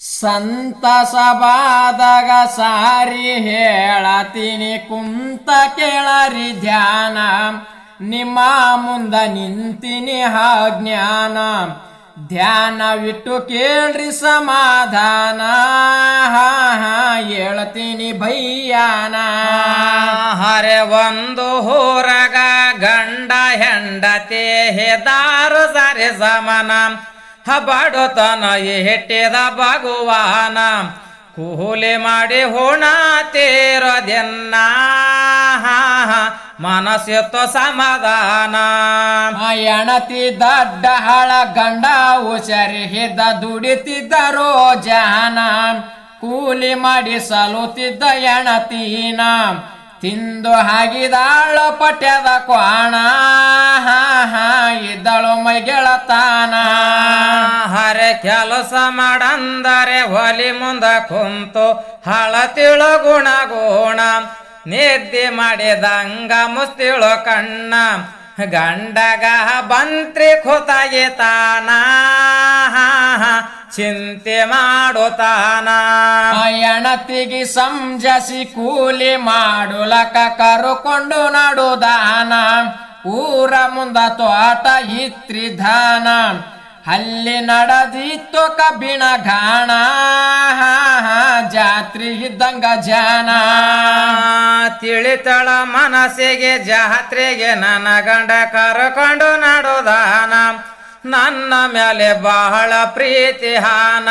ಸಂತಸವಾದಾಗ ಸಾರಿ ಹೇಳತೀನಿ, ಕುಂತ ಕೇಳರಿ ಧ್ಯಾನ. ನಿಮ್ಮ ಮುಂದ ನಿಂತಿನಿ ಹಾ ಜ್ಞಾನ ಧ್ಯಾನವಿಟ್ಟು ಕೇಳ್ರಿ ಸಮಾಧಾನ. ಹೇಳ್ತೀನಿ ಭಯ್ಯಾನ ಹರೆ ಒಂದು ಹೋರಗ ಗಂಡ ಹೆಂಡತಿ ಹೆದಾರು ಸರಿ ಸಮನ. ಬಡತನ ಹೆಟ್ಟೆದ ಭಗವಾನ ಕೂಲಿ ಮಾಡಿ ಹೋಣ ತೇರದೆನ್ನ. ಮನಸ್ಸಿತ್ತು ಸಮಾಧಾನ. ಎಣತಿ ದಡ್ಡ ಹಳ ಗಂಡ ಹುಷಾರಿ ಹಿದ್ದ ದುಡಿತಿದ್ದರು ರೋಜಾನ. ಕೂಲಿ ಮಾಡಿ ಸಲುತ್ತಿದ್ದ ಎಣತೀನ ತಿಂದು ಹಾಗಿದಾಳ ಪಠ್ಯದ ಕ್ವಾಣ. ಇದ್ದಳು ಮೈಗೆಳತಾನ. ಹರೆ ಕೆಲಸ ಮಾಡಂದರೆ ಹೊಲಿ ಮುಂದ ಕುಂತು ಹಳತಿಳು ಗುಣ ಗುಣ ನಿದ್ದೆ ಮಾಡಿದಂಗ ಮುಸ್ತಿಳು ಕಣ್ಣ. ಗಂಡಗ ಬಂತ್ರಿ ತಾನ ಚಿಂತೆ ಮಾಡುತ್ತಾನ ಎಣತಿಗೆ ಸಂಜಸಿ ಕೂಲಿ ಮಾಡುಲಕ ಕರುಕೊಂಡು ನಡುದಾನ ಊರ ಮುಂದ ತೋಟ ಇತ್ರಿ ಧಾನ. ಅಲ್ಲಿ ನಡೆದಿತ್ತು ಕಬ್ಬಿಣ ಘಾಣ. ಜಾತ್ರೆ ಇದ್ದಂಗ ಜಾನ. ತಿಳಿತಳ ಮನಸ್ಸಿಗೆ ಜಾತ್ರೆಗೆ ನನ್ನ ಗಂಡ ಕರ್ಕೊಂಡು ನಡುದಾನ ನನ್ನ ಮೇಲೆ ಬಹಳ ಪ್ರೀತಿ ಹಾನ.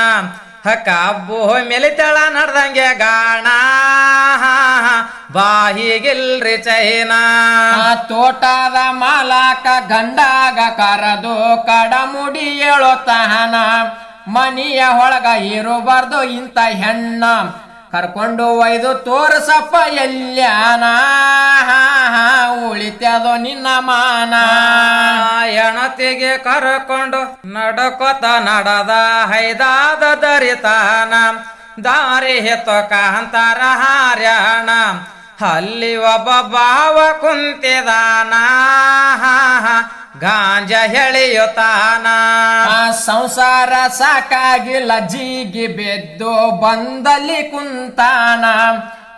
ಕಬ್ಬು ಮೆಲಿತಳ ನಡ್ದಂಗೆ ಗಾಣ. ಬಾಹಿಗಿಲ್ರಿ ಚೈನಾ. ತೋಟದ ಮಾಲಾಕ ಗಂಡಾಗ ಕರದು ಕಡಮುಡಿ ಹೇಳುತ್ತಾನ ಮನಿಯ ಒಳಗ ಇರಬಾರ್ದು ಇಂಥ ಹೆಣ್ಣ. ಕರ್ಕೊಂಡು ಒಯ್ದು ತೋರ್ಸಪ್ಪ ಎಲ್ಯಾನ. ಉಳಿತದೋ ನಿನ್ನ ಮಾನ. ಎಣತಿಗೆ ಕರ್ಕೊಂಡು ನಡಕೊತ ನಡದ ಹೈದಾದ ದರಿತಾನ. ದಾರಿ ಹೆತ್ತ ಕಾಂತಾರ ಹಾರ್ಯಾಣ. ಅಲ್ಲಿ ಒಬ್ಬ ಬಾವ ಕುಂತಿದಾನ. ಗಾಂಜ ಹೆಳಿಯುತ್ತಾನ. ಆ ಸಂಸಾರ ಸಾಕಾಗಿ ಲಜ್ಜಿಗೆ ಬೆದ್ದು ಬಂದಲ್ಲಿ ಕುಂತಾನ.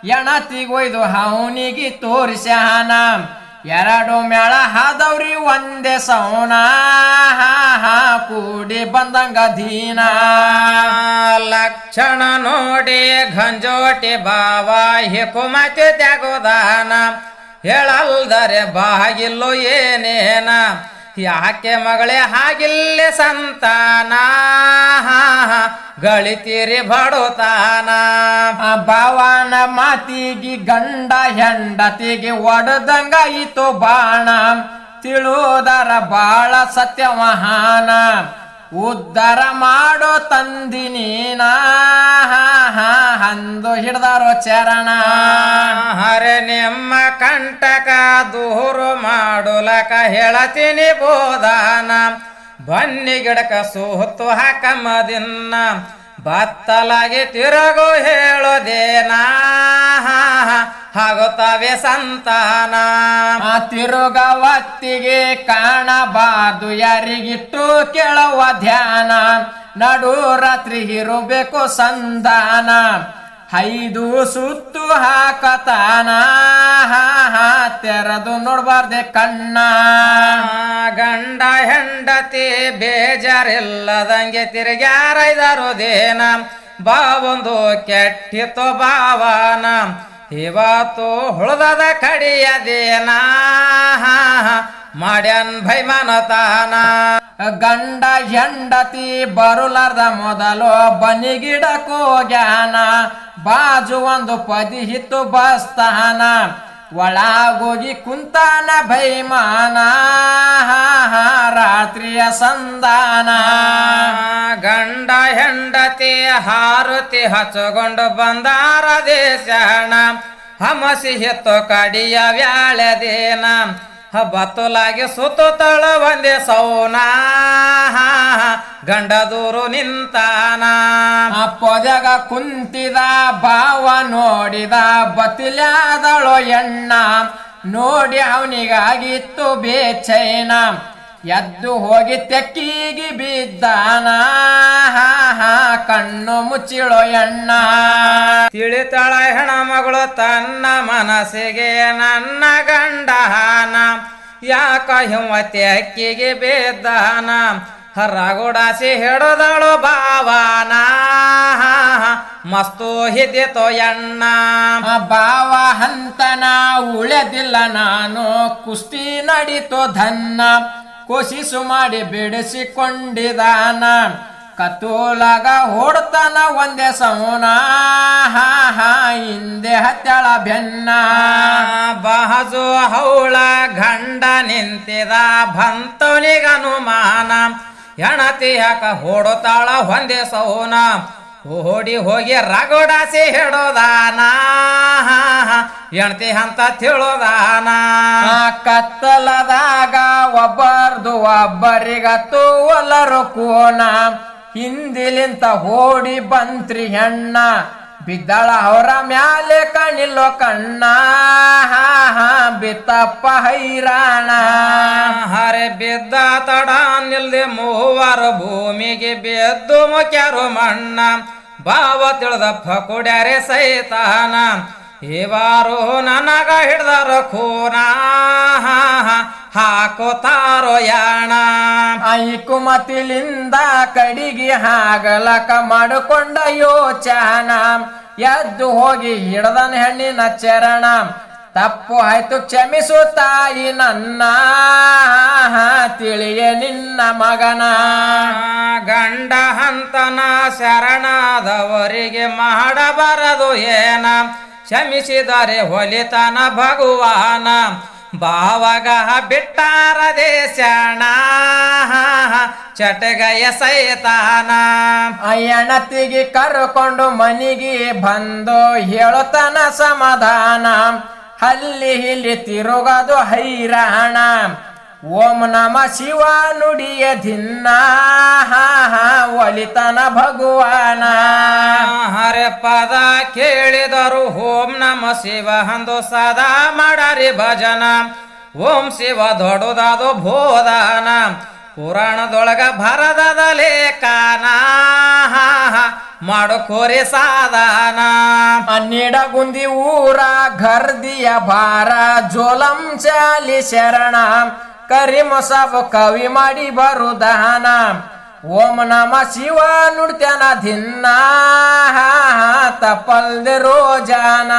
ಎಣತಿಗೊಯ್ದು ಹೌನಿಗೆ ತೋರಿಸ್ಯಾನ. ಎರಡು ಮೇಳ ಹಾದವ್ರಿ ಒಂದೇ ಸೌನ. ಕೂಡಿ ಬಂದಂಗ ದೀನ. ಲಕ್ಷಣ ನೋಡಿ ಗಂಜೋಟಿ ಬಾವ ಹಿಕುಮತಿ ತೆಗೋದಾನ ಹೇಳಲ್ದರೆ ಬಾಗಿಲು ಏನೇನ? ಯಾಕೆ ಮಗಳೇ ಹಾಗಿಲ್ಲ ಸಂತಾನ? ಗಳಿತೀರಿ ಬಡುತಾನ. ಭವನ ಮಾತಿಗೆ ಗಂಡ ಹೆಂಡತಿಗೆ ಒಡದಂಗ ಇತು ಬಾಣ. ತಿಳುವುದರ ಬಾಳ ಸತ್ಯವಹಾನ ಉದ್ಧಾರ ಮಾಡೋ ತಂದಿನಿ ಅಂದು ಹಿಡ್ದಾರೋ ಚರಣ. ಹರೆ ನಿಮ್ಮ ಕಂಟಕ ದೂರು ಮಾಡುಲಕ ಹೇಳತೀನಿ ಬೋಧಾನ. ಬನ್ನಿ ಗಿಡಕ ಸೂತು ಹಾಕಮದಿನ್ನ ಬತ್ತಲಾಗಿ ತಿರುಗು ಹೇಳೋದೇನಾ. ಆಗುತ್ತವೆ ಸಂತಾನ. ತಿರುಗವತ್ತಿಗೆ ಕಾಣಬಾರ್ದು ಯಾರಿಗಿಟ್ಟು ಕೇಳುವ ಧ್ಯಾನ. ನಡು ರಾತ್ರಿ ಇರಬೇಕು ಸಂತಾನ ಐದು ಸುತ್ತು ಹಾಕತಾನ. ತೆರದು ನೋಡಬಾರ್ದೆ ತೆರೆದು ನೋಡ್ಬಾರ್ದೆ ಕಣ್ಣ. ಗಂಡ ಹೆಂಡತಿ ಬೇಜಾರಿಲ್ಲದಂಗೆ ತಿರುಗ್ಯಾರೈದರು ದೇನ. ಬಾವೊಂದು ಕೆಟ್ಟಿತು ಭಾವನ. ಇವತ್ತು ಹುಳದ ಕಡಿಯದೇನ? ಮಾಡ್ಯನ್ ಭೈಮನತಾನ ಗಂಡ ಹೆಂಡತಿ ಬರುಲಾರ್ದ ಮೊದಲು ಬನಿಗಿಡಕೋಗ್ಯಾನ ಬಾಜು ಒಂದು ಪದಿ ಹಿತ್ತು ಬಸ್ತಾನ. ಒಳಗೋಗಿ ಕುಂತಾನ ಭೈಮಾನ. ರಾತ್ರಿಯ ಸಂದಾನ ಗಂಡ ಹೆಂಡತಿ ಹಾರುತಿ ಹಚ್ಚಗೊಂಡು ಬಂದಾರ ದೇಶಣ. ಹಮಸಿ ಹೆತ್ತು ಕಡಿಯ ವ್ಯಾಳದೇನ ಬತ್ತಲಾಗಿ ಸುತ್ತುತ್ತಳ ಬಂದೆ ಸೌನಾ. ಗಂಡ ದೂರು ನಿಂತಾನ. ಪೊದಗ ಕುಂತಿದ, ಭಾವ ನೋಡಿದ ಬತಿಲಾದಳು ಎಣ್ಣ. ನೋಡಿ ಅವನಿಗಾಗಿತ್ತು ಬೇಚೈನ. ಎದ್ದು ಹೋಗಿ ತೆಕ್ಕಿಗೆ ಬಿದ್ದಾನ ಕಣ್ಣು ಮುಚ್ಚಿಳೋ ಎಣ್ಣ. ತಿಳಿತಾಳ ಹೆಣ್ಮಗಳು ತನ್ನ ಮನಸ್ಸಿಗೆ ನನ್ನ ಗಂಡಹಾನ ಯಾಕ ಹಿಮ್ಮತಿ ಅಕ್ಕಿಗೆ ಬಿದ್ದಾನ ಹರಗುಡಾಸಿ ಹಿಡದಳು ಭಾವನ. ಮಸ್ತು ಹಿದಿತೋ ಎಣ್ಣ. ಬಾವ ಹಂತನ ಉಳೆದಿಲ್ಲ ನಾನು, ಕುಸ್ತಿ ನಡೀತೋ ಧನ್ನ. ಕೋಶಿಸು ಮಾಡಿ ಬಿಡಿಸಿಕೊಂಡಿದಾನ ಕತ್ತೂಲಾಗ ಹೊಡ್ತಾನ ಒಂದೇ ಸೌನ. ಹಾ ಹಾ ಹಿಂದೆ ಹತ್ತಳ ಬೆನ್ನ. ಬಾಜು ಹೌಳ ಗಂಡ ನಿಂತಿದ ಬಂತವನಿಗನುಮಾನ ಹೆಣತಿ ಯಾಕ ಹೊಡುತ್ತಾಳ ಒಂದೇ ಸೌನ. ಓಡಿ ಹೋಗಿ ರಗೋಡಾಸಿ ಹಿಡೋದಾನ ಹೆಣತಿ ಅಂತ ತಿಳೋದಾನ. ಕತ್ತಲದಾಗ ಒಬ್ಬರ್ದು ಒಬ್ಬರಿಗತ್ತು ಒಲ್ಲರು ಕೋನ ಹಿಂದಿಲಿಂತ ಓಡಿ ಬಂತ್ರಿ ಹೆಣ್ಣ. ಬಿದ್ದಳ ಅವರ ಮ್ಯಾಲೆ ಕಣಿಲ್ಲೋ ಕಣ್ಣ. ಹಾ ಹಾ, ಬಿತ್ತಪ್ಪ ಹೈರಾಣ. ಹರೆ ಬಿದ್ದ ತಡ ನಿಲ್ದೆ ಮೂವರು ಭೂಮಿಗೆ ಬಿದ್ದು ಮುಖ್ಯರು ಮಣ್ಣ. ಬಾವ ತಿಳಿದ ಫಕುಡ್ಯಾರೆ ಸೈತಾನ. ಇವಾರು ನನಗ ಹಿಡ್ದಾರ ಖೂನ ಹಾ ಐ ಐಕುಮತಿಲಿಂದ ಕಡಿಗೆ ಹಾಗಲಕ ಮಾಡಿಕೊಂಡ ಯೋಚನ. ಎದ್ದು ಹೋಗಿ ಹಿಡದನ್ ಹೆಣ್ಣಿನ ಚರಣ. ತಪ್ಪು ಆಯ್ತು ಕ್ಷಮಿಸು ತಾಯಿ ನನ್ನ. ತಿಳಿಯ ನಿನ್ನ ಮಗನ. ಗಂಡ ಹಂತನ ಶರಣಾದವರಿಗೆ ಮಾಡಬಾರದು ಏನ. ಕ್ಷಮಿಸಿದರೆ ಹೊಲಿತನ ಭಗವಾನ. ಬಾವಾಗ ಬಿಟ್ಟಾರ ದೇಶಣ. ಚಟಗಯ ಸೈತಾನ. ಅಯ್ಯಣತಿಗೆ ಕರ್ಕೊಂಡು ಮನಿಗೆ ಬಂದು ಹೇಳುತ್ತಾನ ಸಮಾಧಾನ. ಅಲ್ಲಿ ಇಲ್ಲಿ ತಿರುಗದು ಹೈರಾಣ. ಓಂ ನಮ ಶಿವ ನುಡಿಯ ಧಿನ್ನ. ಹಾ ಹಾ ಒಲಿತನ ಭಗವಾನ. ಹರೆ ಪದ ಕೇಳಿದರು. ಓಂ ನಮ ಶಿವ ಹಂದು ಸದಾ ಮಾಡರಿ ಭಜನ. ಓಂ ಶಿವ ದೊಡ್ಡದಾದು ಭೋದಾನ. ಪುರಾಣದೊಳಗ ಭರದದ ಲೇಖನ. ಮಾಡು ಕೋರಿ ಸಾಧಾನ. ಅನ್ನಿಡಗುಂದಿ ಊರ ಘರ್ದಿಯ ಭಾರ. ಜೋಲಂ ಚಾಲಿ ಶರಣ. ಸಬ ಕವಿ ಮಾಡಿ ಬರು ದಹನ ಓಂ ನಮ ಶಿವ ನುಡ್ತ್ಯಾನ ದಿನ್ನ ತಪ್ಪಲ್ದೆ ರೋಜಾನ.